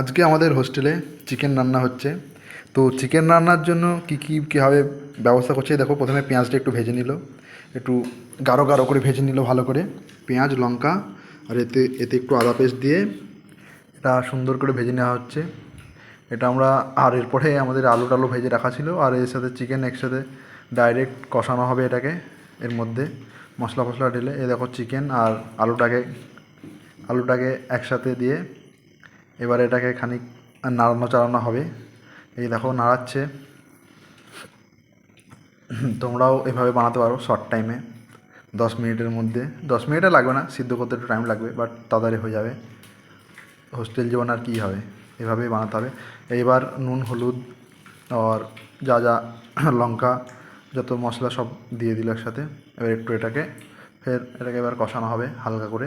আজকে আমাদের হোস্টেলে চিকেন রান্না হচ্ছে। তো চিকেন রান্নার জন্য কী কী, কীভাবে ব্যবস্থা করছে, দেখো প্রথমে পেঁয়াজটা একটু ভেজে নিল। একটু গাঢ় গাঢ় করে ভেজে নিল ভালো করে। পেঁয়াজ, লঙ্কা, আর এতে এতে একটু আদা পেস্ট দিয়ে এটা সুন্দর করে ভেজে নেওয়া হচ্ছে। এটা আমরা, আর এরপরে আমাদের আলু টালু ভেজে রাখা ছিল, আর এর সাথে চিকেন একসাথে ডাইরেক্ট কষানো হবে এটাকে, এর মধ্যে মশলা ফসলা ঢেলে। এ দেখো চিকেন আর আলুটাকে আলুটাকে একসাথে দিয়ে এবার এটাকে খানিক নাড়ানো চাড়ানো হবে। এই দেখো, নাড়াচ্ছে। তোমরাও এভাবে বানাতে পারো শর্ট টাইমে দশ মিনিটের মধ্যে। দশ মিনিটে লাগবে না, সিদ্ধ করতে একটু টাইম লাগবে বাট তাড়াতাড়ি হয়ে যাবে। হোস্টেল জীবন আর কী হবে? এভাবেই বানাতে হবে। এইবার নুন, হলুদ আর যা যা লঙ্কা, যত মশলা সব দিয়ে দিল একসাথে, এবার একটু এটাকে ফের এটাকে এবার কষানো হবে হালকা করে।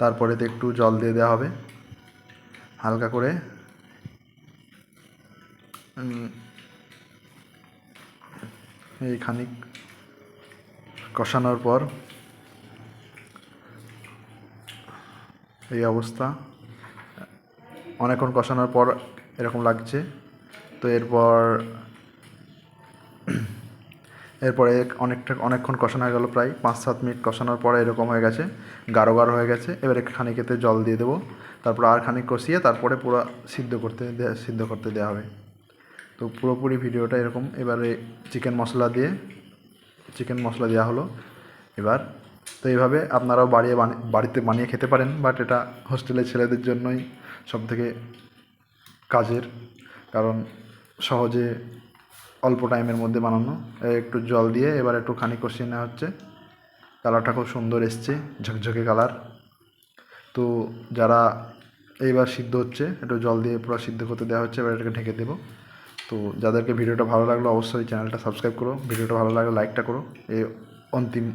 তারপরে একটু জল দিয়ে দেওয়া হবে। হালকা করে। এই খানিক কষানোর পর এই অবস্থা। অনেকক্ষণ কষানোর পর এরকম লাগছে। তো এরপর এরপরে অনেকটা অনেকক্ষণ কষানো হয়ে গেল প্রায়। পাঁচ, সাত মিনিট কষানোর পরে এরকম হয়ে গেছে। গাঢ় গাঢ় হয়ে গেছে। এবারে খানিক এতে জল দিয়ে দেবো। তারপর আর খানিক কষিয়ে তারপরে পুরো সিদ্ধ করতে সিদ্ধ করতে দেওয়া হবে। তো পুরোপুরি ভিডিওটা এরকম। এবারে চিকেন মশলা দিয়ে চিকেন মশলা দেওয়া হলো। এবার তো এইভাবে আপনারাও বাড়িয়ে বানি- বাড়িতে বানিয়ে খেতে পারেন। বাট এটা হোস্টেলের ছেলেদের জন্যই সবথেকে কাজের। কারণ সহজে অল্প টাইমের মধ্যে বানানো। একটু জল দিয়ে এবার একটু খানি কষিয়ে নেওয়া হচ্ছে। কালারটা খুব সুন্দর এসছে, ঝকঝকে কালার। তো যারা এইবার সিদ্ধ হচ্ছে, একটু জল দিয়ে পুরো সিদ্ধ করতে দেওয়া হচ্ছে, এবার এটাকে ঢেকে দেবো। তো যাদেরকে ভিডিওটা ভালো লাগল, অবশ্যই চ্যানেলটা সাবস্ক্রাইব করো। ভিডিওটা ভালো লাগলে লাইকটা করো। এই অন্তিম